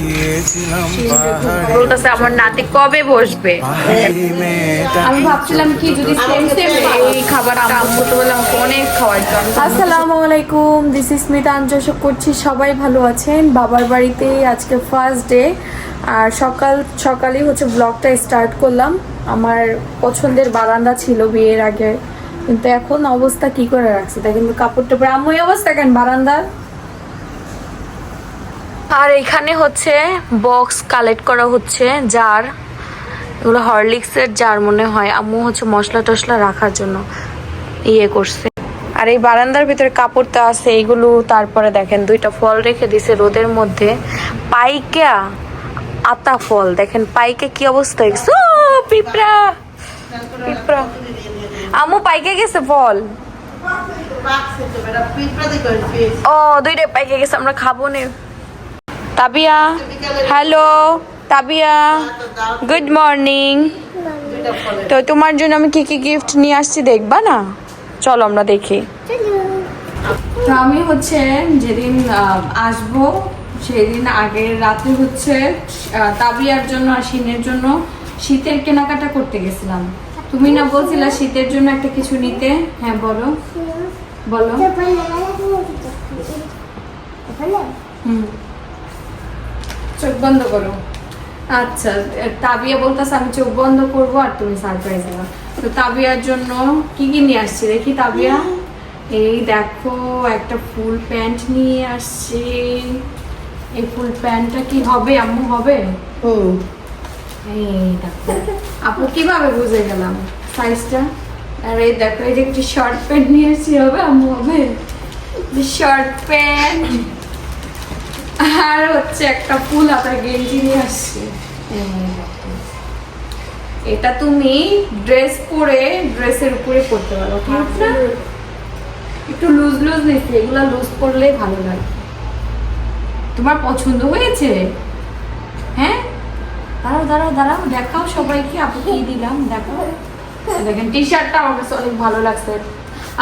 গিয়েছিলাম বলতেছে আমার নাতি কবে বসবে? আমি ভাবছিলাম কি যদি সেম সেম এই খাবারটা আম্মু তো বললাম আমাকে অনেক খাওয়ার জন্য। আসসালামু আলাইকুম দিস ইস স্মিতা আঞ্জসক করছি সবাই ভালো আছেন। বাবার বাড়িতে আজকে ফার্স্ট ডে আর সকাল সকালেই হচ্ছে ব্লগটা স্টার্ট করলাম। আমার পছন্দের বারান্দা ছিল বিয়ের আগে। কিন্তু এখন অবস্থা কি করে রাখছে? তাই কিন্তু কাপড় টাপড় আম্মু এই অবস্থা কেন? বারান্দার আর এখানে হচ্ছে বক্স কালেক্ট করা হচ্ছে জার এগুলো হরলিক্সের জার মনে হয়। আম্মু হচ্ছে মশলা টশলা রাখার জন্য ইয়ে করছে। আর এই বারান্দার ভিতরে কাপড় তো আছে এইগুলো তারপরে দেখেন দুইটা ফল রেখে দিছে রোদের মধ্যে। পাইকা আতা ফল দেখেন পাইকে কি অবস্থা হয়েছে। পিঁপড়া! পিঁপড়া। আম্মু পাইকে গেছে ফল? ও দুইটা পাইকে গেছে আমরা খাব নে। Tabia hello Tabia good morning তো তোমার জন্য আমি কি কি গিফট নিয়ে আসছি দেখবা না? চলো আমরা দেখি। তো আমি হচ্ছে যেদিন আসব, সেদিন আগের রাতে হচ্ছে তাবিয়ার জন্য আর শিনের জন্য শীতের কেনাকাটা করতে গেছিলাম। তুমি না বলছিলা শীতের জন্য একটা কিছু নিতে? হ্যাঁ বলো। বলো। হুম। চোখ বন্ধ করো। আচ্ছা তাবিয়া বলতেছে আমি চোখ বন্ধ করব আর তুমি সারপ্রাইজ দেবা তো তাবিয়ার জন্য কি কি নিয়ে আসছি দেখি তাবিয়া? এই দেখো একটা ফুল প্যান্ট নিয়ে আসছি। এই ফুল প্যান্টটা কি হবে আম্মু হবে? এই দেখো আপু কীভাবে বুঝে গেলাম? সাইজটা আর এই দেখো এই যে একটি শর্ট প্যান্ট নিয়ে এসেছি হবে আম্মু হবে? শর্ট প্যান্ট আর হচ্ছে একটা ফুল হাতার গেঞ্জি নিয়ে আসছি। এটা তুমি ড্রেস পরে ড্রেসের উপরে পরতে পারো ঠিক একটু লুজ লুজ নিচ্ছি এগুলা লুজ ভালো লাগে। তোমার পছন্দ হয়েছে? হ্যাঁ? দাঁড়াও দাঁড়াও দাঁড়াও দেখাও সবাইকে আপু কি দিলাম এই দেখেন টি শার্টটা আমার কাছে অনেক ভালো লাগছে।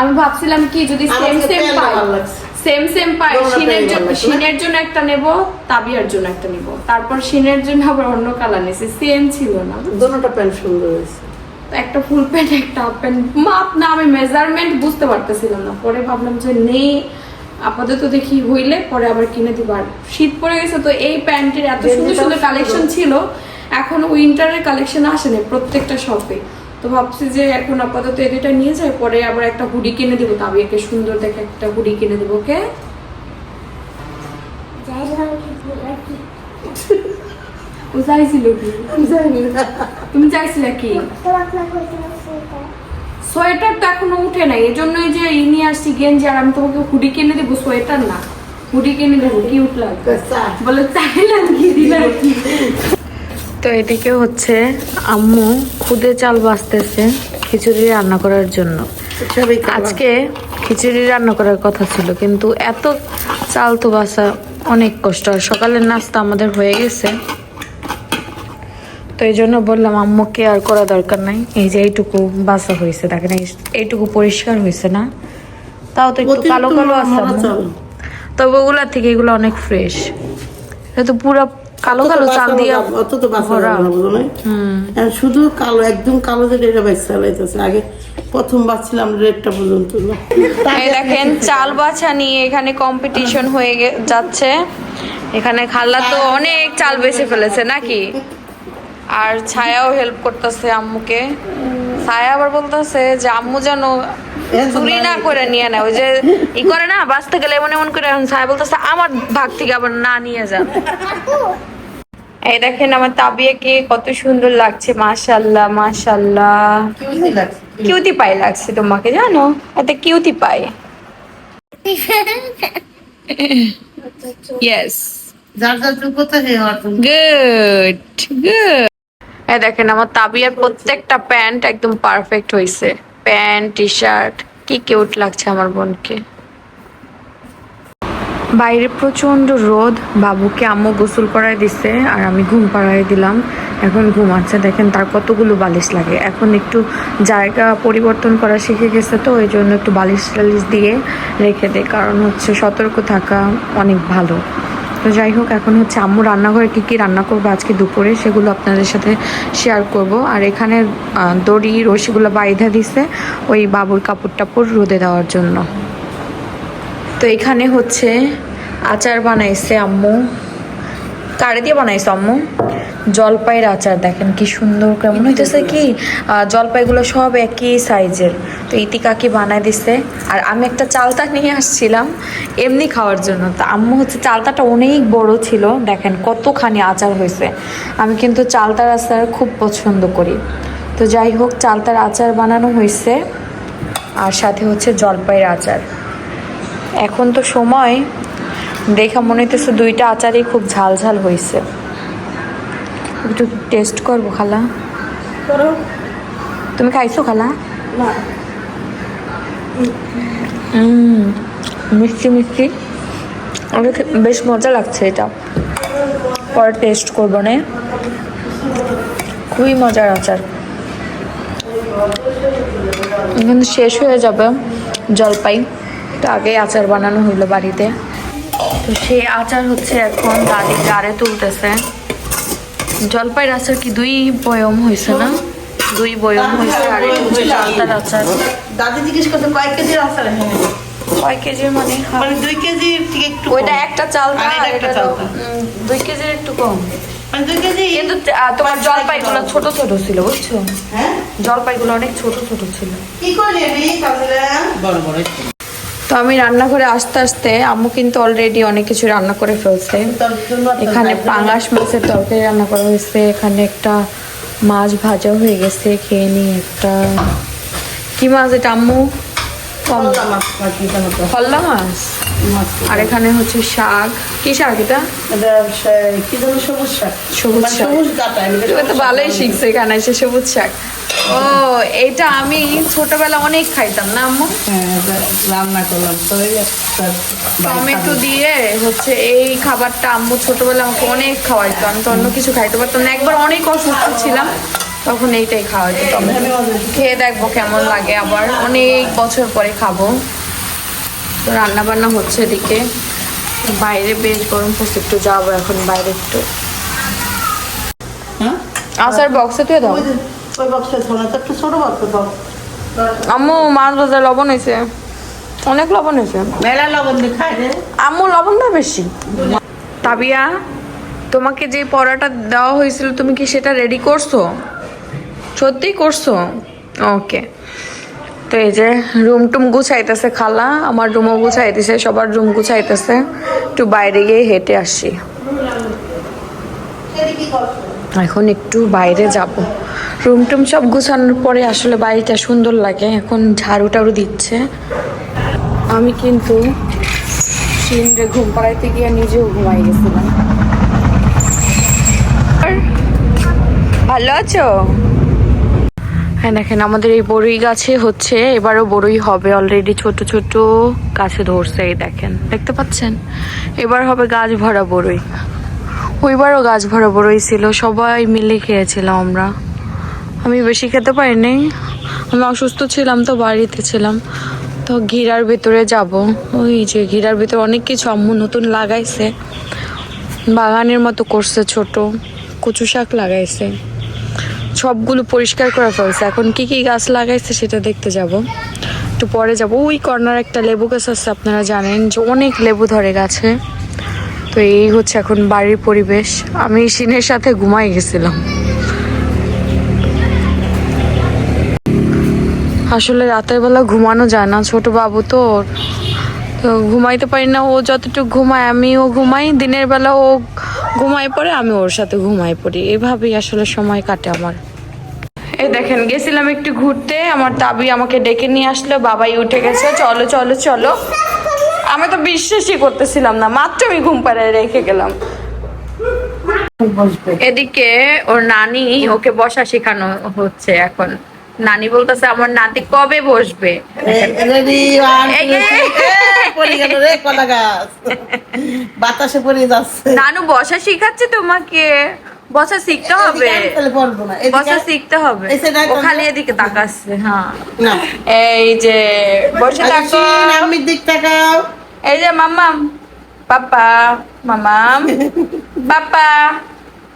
আমি ভাবছিলাম কি যদি সেম সেম ভালো লাগছে। সেম সেম পাই শিনের জন্য শিনের জন্য একটা নেব তাবিয়ার জন্য একটা নেব। তারপর শিনের জন্য আবার অন্য কালার নিয়েছি সেম ছিল না। দোনোটা প্যান্ট সুন্দর হয়েছে। একটা ফুল প্যান্ট একটা হাফ প্যান্ট। মাপ না আমি মেজারমেন্ট বুঝতে পারতেছিলাম না। পরে ভাবলাম যে নেই আপাতত দেখি হইলে পরে আবার কিনে দিব। আর শীত পড়ে গেছে তো এই প্যান্টের এত সুন্দর সুন্দর। কালেকশন ছিল এখন উইন্টারের কালেকশন আসেনি প্রত্যেকটা শপে তো ভাবছি যে এখন আপাতত এই দুইটা নিয়ে যাই পরে আবার একটা হুডি কিনে দিব তাবিয়াকে সুন্দর দেখে একটা হুডি কিনে দিব ওকে? ও চাইছিল কি? তুমি চাইছিলে কি? সোয়েটার তো এখনও উঠে নাই এই জন্যই যে ই নিয়ে আসছি গেঞ্জি আর আমি তোমাকে হুডি কিনে দেবো সোয়েটার না। হুডি কিনে দেবো কিউট লাগবে বলে চাইলাম কি দিলাম? কি তো এদিকে হচ্ছে আম্মু খুদে চাল বাঁচতেছে খিচুড়ি রান্না করার জন্য। আজকে খিচুড়ি রান্না করার কথা ছিল কিন্তু এত চাল তো বাসা অনেক কষ্ট। আর সকালের নাস্তা আমাদের হয়ে গেছে। তো এই জন্য বললাম আম্মুকে আর করা দরকার নাই। এই যে এইটুকু বাসা হয়েছে দেখেন এইটুকু পরিষ্কার হয়েছে না? তাও তো একটু কালো কালো আছে আম্মু। তবে ওগুলা থেকে এগুলো অনেক ফ্রেশ তো পুরো কালো কালো চাল দিয়ে অত তো বাসা যাবে না, বুঝো শুধু কালো একদম কালো যেটা এটা বাইক চালাইতেছে আগে প্রথম বাঁচছিলাম রেডটা পর্যন্ত। এই দেখেন চাল বাছা নিয়ে এখানে কম্পিটিশন হয়ে গে- যাচ্ছে। এখানে খাল্লা তো অনেক চাল বেছে ফেলেছে নাকি? আর ছায়াও হেল্প করতেছে আম্মুকে। ছায়া আবার বলতেছে যে আম্মু যেন চুরি না করে নিয়ে নেয়। ওই যে ই করে না বাঁচতে গেলে এমন এমন করে এখন ছায়া বলতেছে আমার ভাগ থেকে আবার না নিয়ে যান। এই দেখেন আমার তাবিয়াকে কত সুন্দর লাগছে মাশাল্লাহ মাশাল্লাহ কিউতি পাই লাগছে তোমাকে জানো? এতে cutie pie. Yes. Good good এই দেখেন আমার তাবিয়ার প্রত্যেকটা প্যান্ট একদম পারফেক্ট হয়েছে প্যান্ট টি শার্ট কি কিউট লাগছে আমার বোনকে। বাইরে প্রচণ্ড রোদ, বাবুকে আম্মু গোসল করায় দিছে আর আমি ঘুম পাড়ায় দিলাম। এখন ঘুমাচ্ছে, দেখেন তার কতগুলো বালিশ লাগে। এখন একটু জায়গা পরিবর্তন করা শিখে গেছে তো, ওই জন্য একটু বালিশ টালিশ দিয়ে রেখে দেয় কারণ হচ্ছে সতর্ক থাকা অনেক ভালো। তো যাই হোক, এখন হচ্ছে আম্মু রান্নাঘরে কী কী রান্না করব আজকে দুপুরে সেগুলো আপনাদের সাথে শেয়ার করব। আর এখানে দড়ি, রশিগুলো বাইধা দিছে ওই বাবুর কাপড় টাপড় রোদে দেওয়ার জন্য। তো এখানে হচ্ছে আচার বানাইছে আম্মু। কারে দিয়ে বানাইছে আম্মু? জলপাইয়ের আচার, দেখেন কি সুন্দর কেমন হইতেছে কি জলপাইগুলো সব একই সাইজের। তো ইতি কাকি বানাই দিছে? আর আমি একটা চালতা নিয়ে আসছিলাম এমনি খাওয়ার জন্য। তো আম্মু হচ্ছে চালতাটা অনেক বড় ছিল। দেখেন কতখানি আচার হয়েছে আমি কিন্তু চালতার আচার খুব পছন্দ করি। তো যাই হোক, চালতার আচার বানানো হয়েছে আর সাথে হচ্ছে জলপাইয়ের আচার। এখন তো সময় দেখা মনে হইতেছে দুইটা আচারই খুব ঝাল ঝাল হয়েছে একটু টেস্ট করব খালা। তুমি খাইছো খালা? মিষ্টি মিষ্টি। বেশ মজা লাগছে এটা। পরে টেস্ট করব না। খুবই মজার আচার। কিন্তু শেষ হয়ে যাবে জলপাই। তো আগে আচার বানানো হইল বাড়িতে। তো সেই আচার হচ্ছে এখন দাদি গাড়ে তুলতেছে। জলপাইয়ের আচার কি দুই বয়ম হয়েছে না? দুই বয়ম হয়েছে আর হচ্ছে আচার। দাদি জিজ্ঞেস করতে কয়েক কেজির আচার এখানে? কয় কেজির মানে? মানে দুই কেজির থেকে একটু ওইটা একটা চালতা আর একটা চালতা। দুই কেজির একটু কম। মানে কেজি কিন্তু তোমার জলপাইগুলো ছোট ছোট ছিল বুঝছ? হ্যাঁ? জলপাইগুলো অনেক ছোট ছোট ছিল। কি করে বড় বড়। তো আমি রান্নাঘরে আস্তে আস্তে, আম্মু কিন্তু অলরেডি অনেক কিছু রান্না করে ফেলছে। এখানে পাঙাশ মাছের তরকারি রান্না করা হয়েছে, এখানে একটা মাছ ভাজা হয়ে গেছে, খেয়ে নি একটা। কি মাছ এটা, আম্মু? কম মাছ। আর এখানে হচ্ছে শাক। কি শাক এটা? এটা কি যেন সবুজ শাক? সবুজ মানে শাক। সবুজ তো ভালোই শিখছো এখানে এসে সবুজ শাক। ও এটা আমি ছোটবেলা অনেক খাইতাম না আম্মু? হ্যাঁ রান্না করলাম। তো টমেটো দিয়ে হচ্ছে এই খাবারটা আম্মু ছোটবেলা আমাকে অনেক খাওয়াইতো। আমি তো অন্য কিছু খাইতে পারতাম না। একবার অনেক অসুস্থ ছিলাম। তখন এইটাই খাওয়া টমেটো খেয়ে দেখব কেমন লাগে আবার। অনেক বছর পরে খাব। তো রান্না বান্না হচ্ছে এদিকে। বাইরে বেশ গরম পড়ছে একটু যাব এখন বাইরে একটু। হ্যাঁ? আসার বক্সে তুই দাও। ওই বক্সে ধরো তো ছোট বক্সে দাও। আম্মু মাছ বাজার লবণ হয়েছে। অনেক লবণ হয়েছে। মেলা লবণ আম্মু লবণ বেশি। তাবিয়া তোমাকে যে দেওয়া হয়েছিল তুমি কি সেটা রেডি করছ? সত্যিই করছ? ওকে তো এই যে রুম টুম গুছাইতেছে খালা, আমার রুমও গুছাইতেছে সবার রুম গুছাইতেছে। একটু বাইরে গিয়ে হেঁটে আসি। এখন একটু বাইরে যাব। রুম টুম সব গুছানোর পরে আসলে বাড়িটা সুন্দর লাগে, এখন ঝাড়ু টাড়ু দিচ্ছে। আমি কিন্তু শিন্ডে ঘুম পাড়াইতে গিয়ে নিজেও ঘুমাই গেছিলাম। ভালো আছো? হ্যাঁ দেখেন, আমাদের এই বড়ই গাছে হচ্ছে, এবারও বড়ই হবে অলরেডি ছোট ছোট গাছে ধরছে, এই দেখেন, দেখতে পাচ্ছেন? এবার হবে গাছ ভরা বড়ই। ওইবারও গাছ ভরা বড়ই ছিল, সবাই মিলে খেয়েছিলাম আমরা। আমি বেশি খেতে পারিনি, আমি অসুস্থ ছিলাম তো, বাড়িতে ছিলাম। তো ঘিরার ভিতরে যাব। ওই যে ঘিরার ভিতরে অনেক কিছু আম্মু নতুন লাগাইছে। বাগানের মতো করছে, ছোট। কচু শাক লাগাইছে। সবগুলো পরিষ্কার করে ফেলছে। এখন কি কি গাছ লাগাইছে সেটা দেখতে যাব। একটু পরে যাব। ওই কর্নার একটা লেবু গাছ আছে, আপনারা জানেন যে অনেক লেবু ধরে গাছে। তো এই হচ্ছে এখন বাড়ির পরিবেশ। আমি সিনের সাথে ঘুমাই গেছিলাম। আসলে রাতের বেলা ঘুমানো যায় না, ছোট বাবু তো। তো ঘুমাইতে পারি না, ও যতটুকু ঘুমায় আমিও ঘুমাই, দিনের বেলা ও ঘুমাই পড়ে, আমি ওর সাথে ঘুমাই পড়ি। এভাবেই আসলে সময় কাটে আমার। এই দেখেন গেছিলাম একটু ঘুরতে আমার দাবি আমাকে ডেকে নিয়ে আসলো বাবাই উঠে গেছে চলো চলো চলো। আমি তো বিশ্বাসই করতেছিলাম না মাত্র আমি ঘুম পাড়ায় রেখে গেলাম। এদিকে ওর নানি ওকে বসা শেখানো হচ্ছে এখন। নানি বলতেছে আমার নাতি কবে বসবে? বাতাসে পড়ে যাচ্ছে। নানু বসা শিখাচ্ছে তোমাকে? বসা শিখতে হবে আমি বসা শিখতে হবে ও খালি এদিকে তাকাচ্ছে হ্যাঁ এই যে বসে থাকো আমি দিক তাকাও এই যে মাম্মাম পাপা মামাম পাপা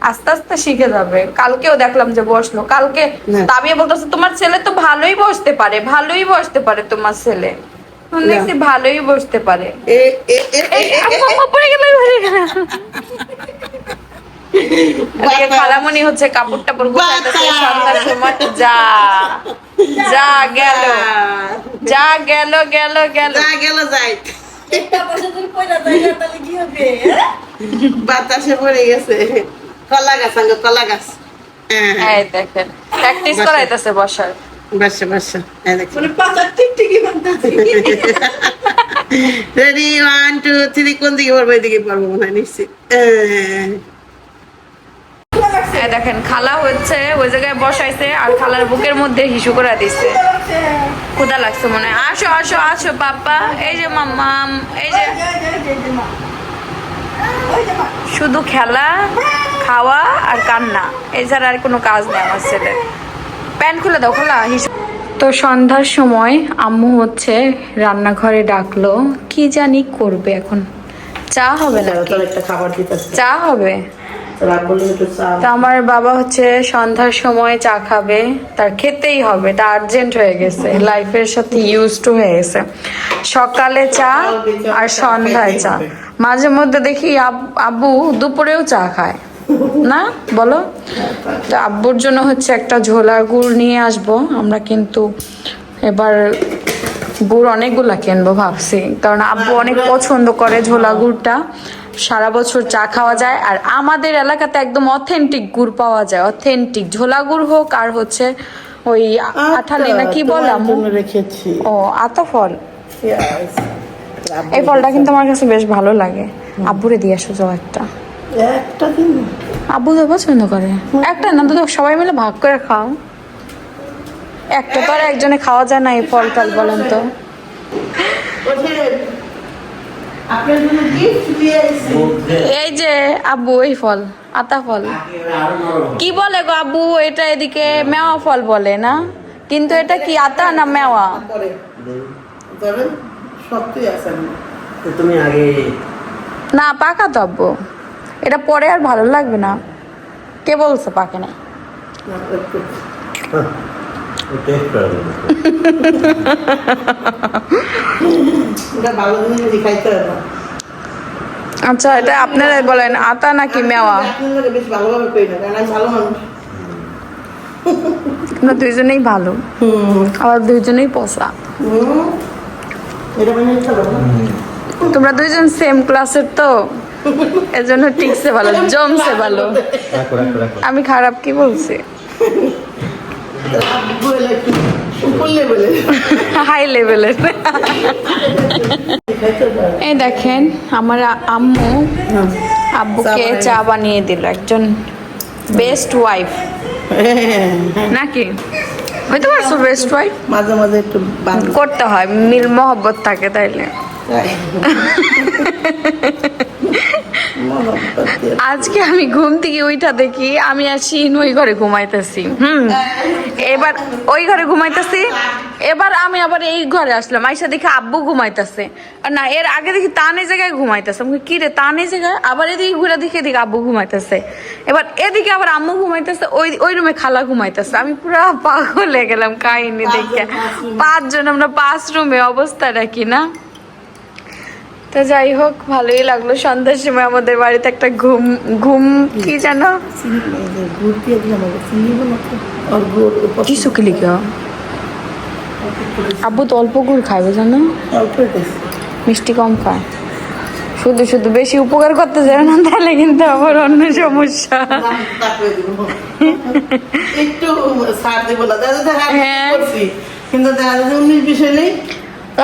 আস্তে আস্তে শিখে যাবে কালকেও দেখলাম যে বসল কালকে। তাবিয়া বলতেছে তোমার ছেলে তো ভালোই বসতে পারে ভালোই বসতে পারে তোমার ছেলে আমি দেখছি ভালোই বসতে পারে পড়ে গেল, খালামণি হচ্ছে কাপড় টাপড় গুছাইতেছে সন্ধ্যার সময়। যা যা গেল। যা গেল গেল গেল। যা গেল যাই। বাতাসে পড়ে গেছে। কলা গাছ আঙ্গ কলা গাছ। হ্যাঁ এই দেখেন প্র্যাকটিস করাইতেছে বসার। বাসা বাসা। রেডি ওয়ান টু থ্রি কোন দিকে পড়ব এদিকে পড়ব মনে হয় নিশ্চিত। হ্যাঁ। দেখেন খালা হচ্ছে ওই জায়গায় বসাইছে আর খালার বুকের মধ্যে হিসু করে দিচ্ছে ক্ষুদা লাগছে। মনে হয়। আসো আসো আসো পাপা। এই যে মাম্মাম এই যে। শুধু খেলা খাওয়া আর কান্না। এছাড়া আর কোনো কাজ নেই আমার ছেলের। প্যান্ট খুলে দাও খোলা হিসু। তো সন্ধ্যার সময় আম্মু হচ্ছে রান্নাঘরে ডাকলো কি জানি করবে এখন? চা হবে না তোর একটা খাবার দিতেছে চা হবে? তো আমার বাবা হচ্ছে সন্ধ্যার সময় চা খাবে। তার খেতেই হবে তা আর্জেন্ট হয়ে গেছে। লাইফের সাথে ইউজ টু হয়ে গেছে। সকালে চা আর সন্ধ্যায় চা। মাঝে মধ্যে দেখি আব- আব্বু দুপুরেও চা খায়। না? বলো? তো আব্বুর জন্য হচ্ছে একটা ঝোলা গুড় নিয়ে আসব। আমরা কিন্তু এবার গুড় অনেকগুলা কিনবো ভাবছি। কারণ আব্বু অনেক পছন্দ করে ঝোলা গুড়টা। সারা বছর চা খাওয়া যায় আর আমাদের এলাকাতে একদম অথেন্টিক গুড় পাওয়া যায়। অথেন্টিক ঝোলা গুড় হোক আর হচ্ছে ওই আঠালি না কি বললাম রেখেছি। ও আতা ফল। এই ফলটা কিন্তু আমার কাছে বেশ ভালো লাগে। আব্বুরে দিয়ে আসো যাও একটা। একটা দিন। আব্বু তো পছন্দ করে। একটা না তো সবাই মিলে ভাগ করে খাও। একটা তো আর একজনে খাওয়া যায় না এই ফল টল বলেন তো আপনার জন্য গিফট দিয়ে এসেছি এই যে আব্বু এই ফল আতা ফল। কি বলে গো আব্বু এটা এদিকে মেওয়া ফল বলে না? কিন্তু এটা কি আতা না মেওয়া? না পাকা তো আব্বু। এটা পরে আর ভালো লাগবে না। কে বলছে পাকে না? আচ্ছা এটা আপনারাই বলেন আতা নাকি মেওয়া? মানুষ দুইজনেই ভালো। আবার দুইজনেই পোষা তোমরা দুইজন সেম ক্লাসের তো এজন্য টিকছে ভালো জমছে ভালো। আমি খারাপ কি বলছি বলে একটু উপর লেভেলে হাই লেভেলের এই দেখেন আমার আম্মু আব্বুকে চা বানিয়ে দিল একজন বেস্ট ওয়াইফ নাকি? হইতে পারছ বেস্ট ওয়াইফ মাঝে মাঝে একটু করতে হয় মিল মহব্বত থাকে তাইলে। আজকে আমি ঘুম থেকে ওইটা দেখি, আমি শিন ওই ঘরে ঘুমাইতেছি। হুম। এবার ওই ঘরে ঘুমাইতেছি, এবার আমি আবার এই ঘরে আসলাম, আইসা দেখি আব্বু ঘুমাইতেছে। আর না, এর আগে দেখি তান জায়গায় ঘুমাইতেছে। আমি কি রে, তান জায়গায়? আবার এদিকে ঘুরে দেখি, এদিকে আব্বু ঘুমাইতেছে। এবার এদিকে আবার আম্মু ঘুমাইতেছে, ওই ওই রুমে খালা ঘুমাইতেছে। আমি পুরা পাগল হয়ে গেলাম কাহিনী দেখে। পাঁচজন, আমরা পাঁচ রুমে অবস্থাটা কি না? তো যাই হোক ভালোই লাগল। সন্ধ্যার সময় আমাদের বাড়িতে একটা ঘুম ঘুম কি জানো তো কি আব্বু তো অল্প গুড় খাইবে জানো? মিষ্টি কম খায়। শুধু শুধু বেশি উপকার করতে যায় না তাহলে কিন্তু আবার অন্য সমস্যা। একটু ছাড় দিব না। দাদা হ্যাঁ। কিন্তু দেখা যাচ্ছে উনিশ বিষয় নেই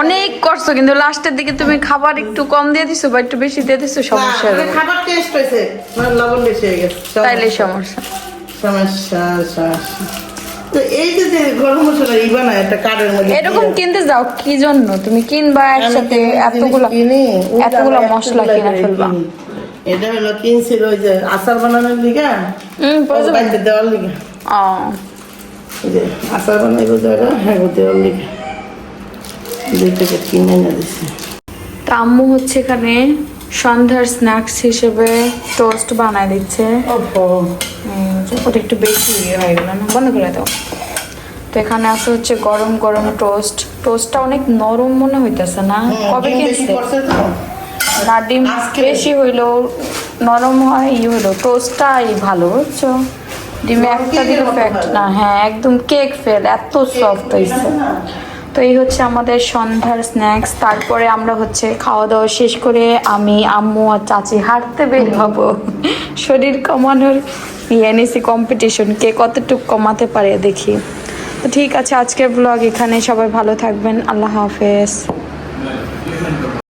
অনেক করছ কিন্তু লাস্টের দিকে তুমি খাবার একটু কম দিয়ে দিছো বা একটু বেশি দিয়ে দিছো সমস্যা হবে খাবার টেস্ট হয়েছে। লবণ বেশি হয়ে গেছে। তাইলে সমস্যা। সমস্যা সমস্যা। তো এই যে যে গরম মশলা ই বানায় একটা কার্ডের মধ্যে এরকম কিনতে যাও কি জন্য? তুমি কিনবা একসাথে এতগুলো কিনি, এতগুলো মশলা ফেলবা। এটা হলো কিনছিল ওই যে আচার বানানোর লিগা। হুম প্রয়োজন দেওয়ার লিগা। ও। আচার বানাইব হ্যাঁ গো দেওয়ার লিগা। দুই প্যাকেট কিনে এনে দিছে। তা আম্মু হচ্ছে এখানে সন্ধ্যার স্ন্যাক্স হিসেবে টোস্ট বানায় দিচ্ছে। ওটা একটু বেশি ইয়ে হয়ে গেল না বন্ধ করে দাও। তো এখানে আছে হচ্ছে গরম গরম টোস্ট টোস্টটা অনেক নরম মনে হইতেছে না? কবে কিনছে না ডিম বেশি হইল নরম হয় ই হইল। টোস্টটাই ভালো বুঝছ? ডিমে একটা দিলে ফ্যাক্ট না হ্যাঁ একদম কেক ফেল এত সফট হয়েছে তো এই হচ্ছে আমাদের সন্ধ্যার স্ন্যাক্স তারপরে আমরা হচ্ছে খাওয়া দাওয়া শেষ করে আমি, আম্মু আর চাচি হাঁটতে বের হব। শরীর কমানোর ইএনএসি কম্পিটিশন কে কতটুক কমাতে পারে দেখি। তো ঠিক আছে, আজকের ব্লগ এখানে সবাই ভালো থাকবেন। আল্লাহ হাফেজ।